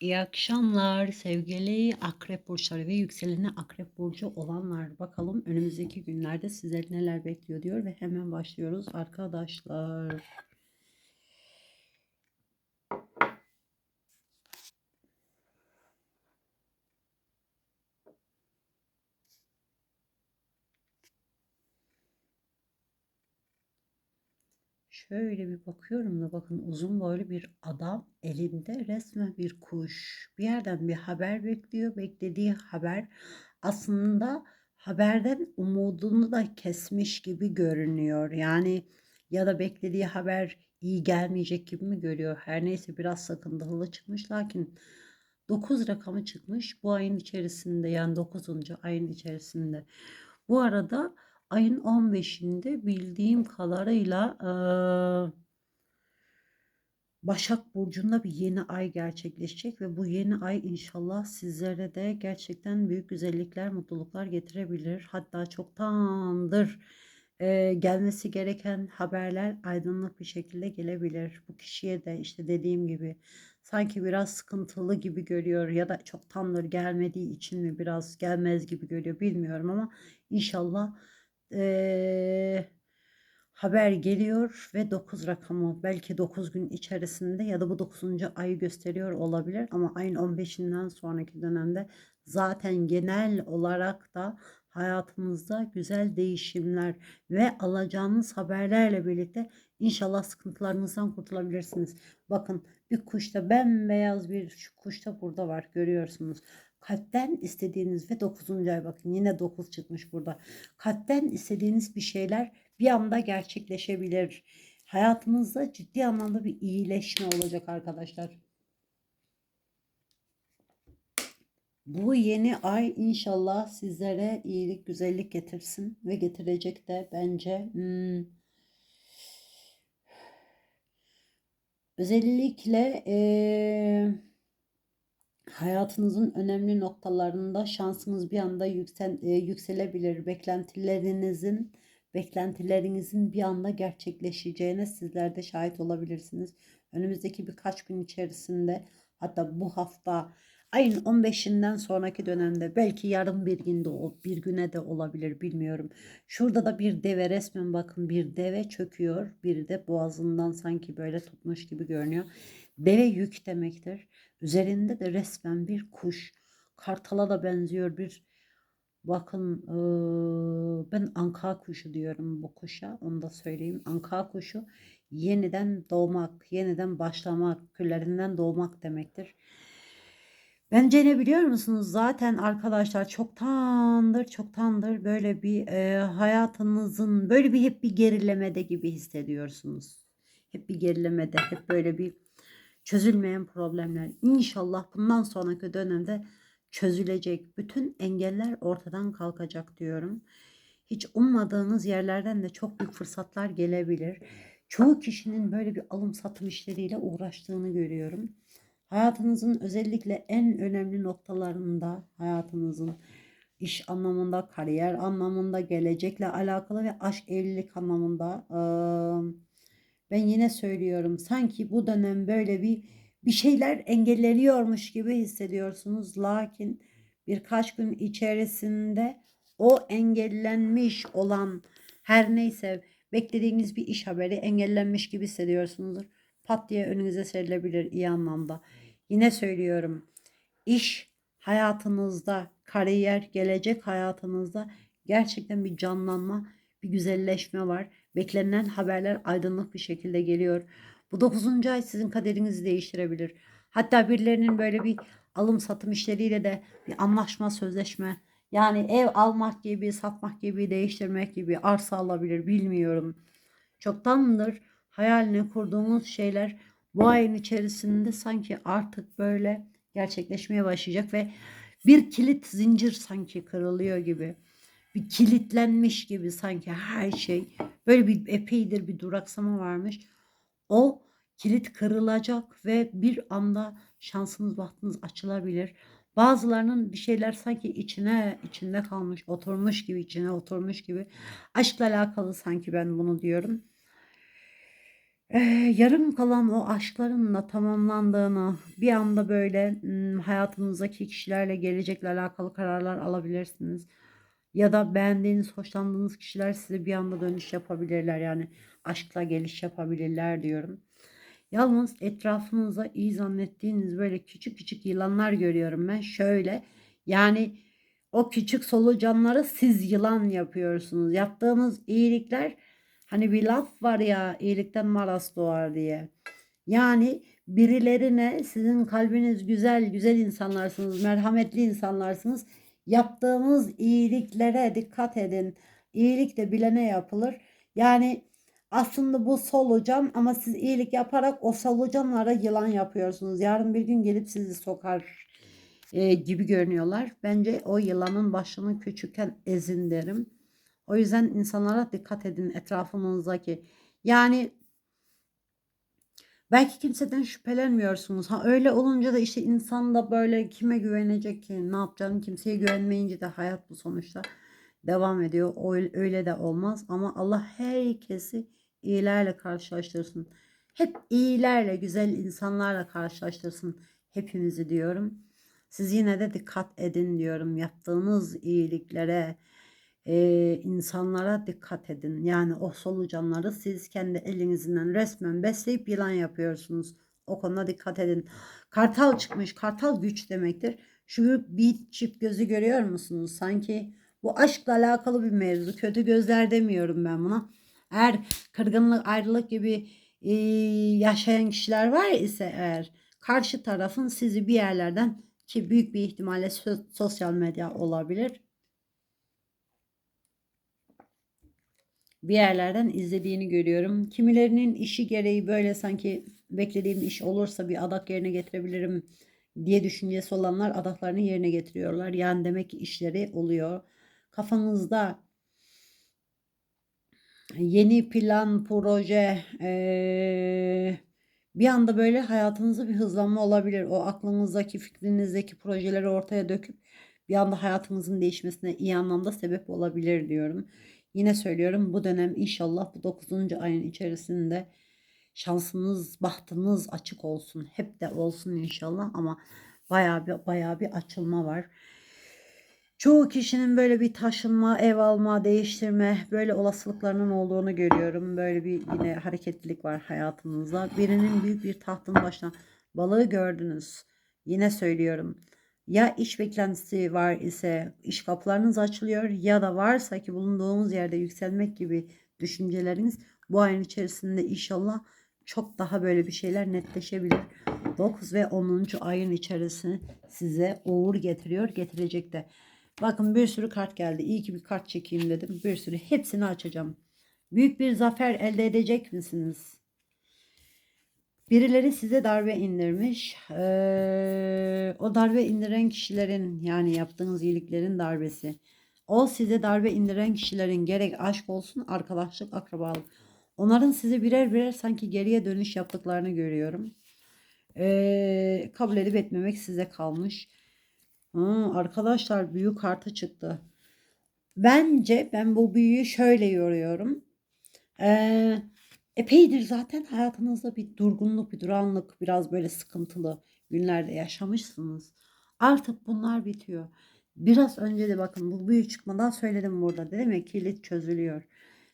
İyi akşamlar sevgili akrep burçları ve yükseleni akrep burcu olanlar. Bakalım önümüzdeki günlerde sizleri neler bekliyor diyor ve hemen başlıyoruz arkadaşlar. Şöyle bir bakıyorum da bakın uzun boylu bir adam elinde resmen bir kuş. Bir yerden bir haber bekliyor. Beklediği haber aslında haberden umudunu da kesmiş gibi görünüyor. Yani ya da beklediği haber iyi gelmeyecek gibi mi görüyor? Her neyse biraz sakıncalı çıkmış lakin 9 rakamı çıkmış bu ayın içerisinde yani 9. ayın içerisinde. Bu arada ayın 15'inde bildiğim kadarıyla eee, Başak Burcu'nda bir yeni ay gerçekleşecek ve bu yeni ay inşallah sizlere de gerçekten büyük güzellikler, mutluluklar getirebilir. Hatta çoktandır eee, gelmesi gereken haberler aydınlık bir şekilde gelebilir. Bu kişiye de işte dediğim gibi sanki biraz sıkıntılı gibi görüyor ya da çoktandır gelmediği için mi biraz gelmez gibi görüyor bilmiyorum ama inşallah eee, haber geliyor ve 9 rakamı belki 9 gün içerisinde ya da bu 9. ayı gösteriyor olabilir ama ayın 15'inden sonraki dönemde zaten genel olarak da hayatımızda güzel değişimler ve alacağınız haberlerle birlikte inşallah sıkıntılarınızdan kurtulabilirsiniz. Bakın bir kuşta bembeyaz bir kuşta burada var görüyorsunuz. Kalpten istediğiniz ve 9. ay bakın yine 9 çıkmış burada. Kalpten istediğiniz bir şeyler bir anda gerçekleşebilir. Hayatınızda ciddi anlamda bir iyileşme olacak arkadaşlar. Bu yeni ay inşallah sizlere iyilik, güzellik getirsin ve getirecek de bence. Hmm, özellikle eee hayatınızın önemli noktalarında şansınız bir anda yüksel, e, yükselebilir. Beklentilerinizin beklentilerinizin bir anda gerçekleşeceğine sizler de şahit olabilirsiniz. Önümüzdeki birkaç gün içerisinde hatta bu hafta ayın 15'inden sonraki dönemde belki yarın bir günde bir güne de olabilir bilmiyorum. Şurada da bir deve resmen bakın bir deve çöküyor. Biri de boğazından sanki böyle tutmuş gibi görünüyor. Deve yük demektir. Üzerinde de resmen bir kuş. Kartala da benziyor bir bakın ben anka kuşu diyorum bu kuşa onu da söyleyeyim. Anka kuşu yeniden doğmak, yeniden başlamak, küllerinden doğmak demektir. Bence ne biliyor musunuz? Zaten arkadaşlar çoktandır çoktandır böyle bir e, hayatınızın böyle bir hep bir gerilemede gibi hissediyorsunuz. Hep bir gerilemede, hep böyle bir çözülmeyen problemler. İnşallah bundan sonraki dönemde çözülecek. Bütün engeller ortadan kalkacak diyorum. Hiç ummadığınız yerlerden de çok büyük fırsatlar gelebilir. Çoğu kişinin böyle bir alım satım işleriyle uğraştığını görüyorum. Hayatınızın özellikle en önemli noktalarında hayatınızın iş anlamında, kariyer anlamında, gelecekle alakalı ve aşk evlilik anlamında ben yine söylüyorum sanki bu dönem böyle bir bir şeyler engelleniyormuş gibi hissediyorsunuz. Lakin birkaç gün içerisinde o engellenmiş olan her neyse beklediğiniz bir iş haberi engellenmiş gibi hissediyorsunuzdur. Pat diye önünüze serilebilir iyi anlamda. Yine söylüyorum. iş hayatınızda, kariyer, gelecek hayatınızda gerçekten bir canlanma, bir güzelleşme var. Beklenen haberler aydınlık bir şekilde geliyor. Bu 9. ay sizin kaderinizi değiştirebilir. Hatta birilerinin böyle bir alım satım işleriyle de bir anlaşma, sözleşme yani ev almak gibi, satmak gibi, değiştirmek gibi arsa alabilir bilmiyorum. Çoktandır hayalini kurduğumuz şeyler bu ayın içerisinde sanki artık böyle gerçekleşmeye başlayacak ve bir kilit zincir sanki kırılıyor gibi. Bir kilitlenmiş gibi sanki her şey. Böyle bir epeydir bir duraksama varmış. O kilit kırılacak ve bir anda şansınız bahtınız açılabilir. Bazılarının bir şeyler sanki içine içinde kalmış, oturmuş gibi, içine oturmuş gibi. Aşkla alakalı sanki ben bunu diyorum. Eee, yarım kalan o aşkların da tamamlandığını, bir anda böyle hayatınızdaki kişilerle gelecekle alakalı kararlar alabilirsiniz. Ya da beğendiğiniz, hoşlandığınız kişiler size bir anda dönüş yapabilirler. Yani aşkla geliş yapabilirler diyorum. Yalnız etrafınıza iyi zannettiğiniz böyle küçük küçük yılanlar görüyorum ben. Şöyle yani o küçük solucanları siz yılan yapıyorsunuz. Yaptığınız iyilikler hani bir laf var ya iyilikten maras doğar diye. Yani birilerine sizin kalbiniz güzel, güzel insanlarsınız, merhametli insanlarsınız. Yaptığınız iyiliklere dikkat edin. İyilik de bilene yapılır. Yani aslında bu solucan ama siz iyilik yaparak o solucanlara yılan yapıyorsunuz. Yarın bir gün gelip sizi sokar e, gibi görünüyorlar. Bence o yılanın başını küçükken ezin derim. O yüzden insanlara dikkat edin etrafınızdaki. Yani belki kimseden şüphelenmiyorsunuz. Ha öyle olunca da işte insan da böyle kime güvenecek ki? Ne yapacağını kimseye güvenmeyince de hayat bu sonuçta devam ediyor. Öyle, de olmaz ama Allah herkesi iyilerle karşılaştırsın. Hep iyilerle, güzel insanlarla karşılaştırsın hepimizi diyorum. Siz yine de dikkat edin diyorum. Yaptığınız iyiliklere, e, insanlara dikkat edin. Yani o solucanları siz kendi elinizden resmen besleyip yılan yapıyorsunuz. O konuda dikkat edin. Kartal çıkmış. Kartal güç demektir. Şu bir çift gözü görüyor musunuz? Sanki bu aşkla alakalı bir mevzu. Kötü gözler demiyorum ben buna. Eğer kırgınlık, ayrılık gibi e, yaşayan kişiler var ise eğer karşı tarafın sizi bir yerlerden ki büyük bir ihtimalle sosyal medya olabilir. Bir yerlerden izlediğini görüyorum. Kimilerinin işi gereği böyle sanki beklediğim iş olursa bir adak yerine getirebilirim diye düşüncesi olanlar adaklarını yerine getiriyorlar. Yani demek ki işleri oluyor. Kafanızda yeni plan, proje, bir anda böyle hayatınızda bir hızlanma olabilir. O aklınızdaki, fikrinizdeki projeleri ortaya döküp bir anda hayatınızın değişmesine iyi anlamda sebep olabilir diyorum. Yine söylüyorum bu dönem inşallah bu 9. ayın içerisinde şansınız, bahtınız açık olsun. Hep de olsun inşallah ama bayağı bir bayağı bir açılma var. Çoğu kişinin böyle bir taşınma, ev alma, değiştirme böyle olasılıklarının olduğunu görüyorum. Böyle bir yine hareketlilik var hayatınızda. Birinin büyük bir tahtın başına balığı gördünüz. Yine söylüyorum. Ya iş beklentisi var ise iş kapılarınız açılıyor ya da varsa ki bulunduğumuz yerde yükselmek gibi düşünceleriniz bu ayın içerisinde inşallah çok daha böyle bir şeyler netleşebilir. 9 ve 10. ayın içerisinde size uğur getiriyor, getirecek de. Bakın bir sürü kart geldi. İyi ki bir kart çekeyim dedim. Bir sürü hepsini açacağım. Büyük bir zafer elde edecek misiniz? Birileri size darbe indirmiş. Ee, o darbe indiren kişilerin yani yaptığınız iyiliklerin darbesi. O size darbe indiren kişilerin gerek aşk olsun arkadaşlık akrabalık. Onların size birer birer sanki geriye dönüş yaptıklarını görüyorum. Ee, kabul edip etmemek size kalmış. Ha, arkadaşlar büyü kartı çıktı. Bence ben bu büyüyü şöyle yoruyorum. Ee, epeydir zaten hayatınızda bir durgunluk, bir duranlık, biraz böyle sıkıntılı günlerde yaşamışsınız. Artık bunlar bitiyor. Biraz önce de bakın bu büyü çıkmadan söyledim burada. Dedim ya kilit çözülüyor.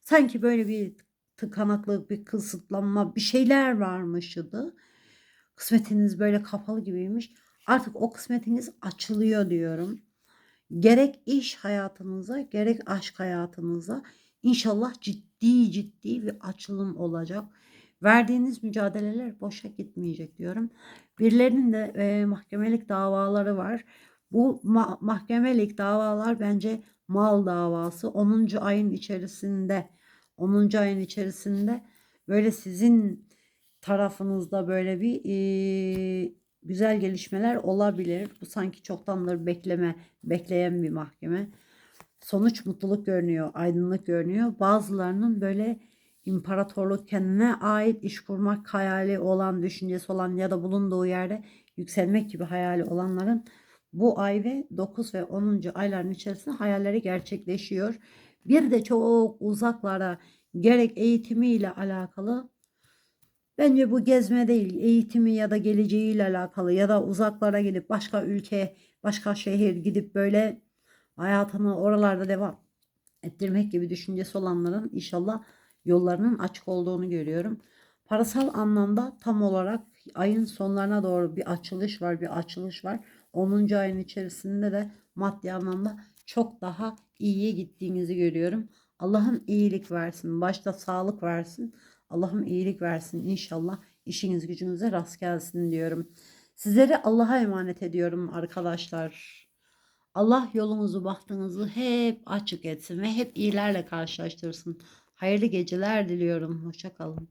Sanki böyle bir tıkanıklık, bir kısıtlanma, bir şeyler varmışydı. Kısmetiniz böyle kapalı gibiymiş. Artık o kısmetiniz açılıyor diyorum. Gerek iş hayatınıza gerek aşk hayatınıza inşallah ciddi ciddi bir açılım olacak. Verdiğiniz mücadeleler boşa gitmeyecek diyorum. Birilerinin de e, mahkemelik davaları var. Bu ma- mahkemelik davalar bence mal davası 10. ayın içerisinde 10. ayın içerisinde böyle sizin tarafınızda böyle bir e, güzel gelişmeler olabilir. Bu sanki çoktandır bekleme, bekleyen bir mahkeme. Sonuç mutluluk görünüyor, aydınlık görünüyor. Bazılarının böyle imparatorluk kendine ait iş kurmak hayali olan, düşüncesi olan ya da bulunduğu yerde yükselmek gibi hayali olanların bu ay ve 9 ve 10. ayların içerisinde hayalleri Bence bu gezme değil, eğitimi ya da geleceğiyle alakalı ya da uzaklara gidip başka ülke, başka şehir gidip böyle hayatını oralarda devam ettirmek gibi düşüncesi olanların inşallah yollarının açık olduğunu görüyorum. Parasal anlamda tam olarak ayın sonlarına doğru bir açılış var, bir açılış var. 10. ayın içerisinde de maddi anlamda çok daha iyiye gittiğinizi görüyorum. Allah'ım iyilik versin, başta sağlık versin. Allah'ım iyilik versin inşallah. işiniz gücünüze rast gelsin diyorum. Sizleri Allah'a emanet ediyorum arkadaşlar. Allah yolunuzu bahtınızı hep açık etsin ve hep iyilerle karşılaştırsın. Hayırlı geceler diliyorum. Hoşça kalın.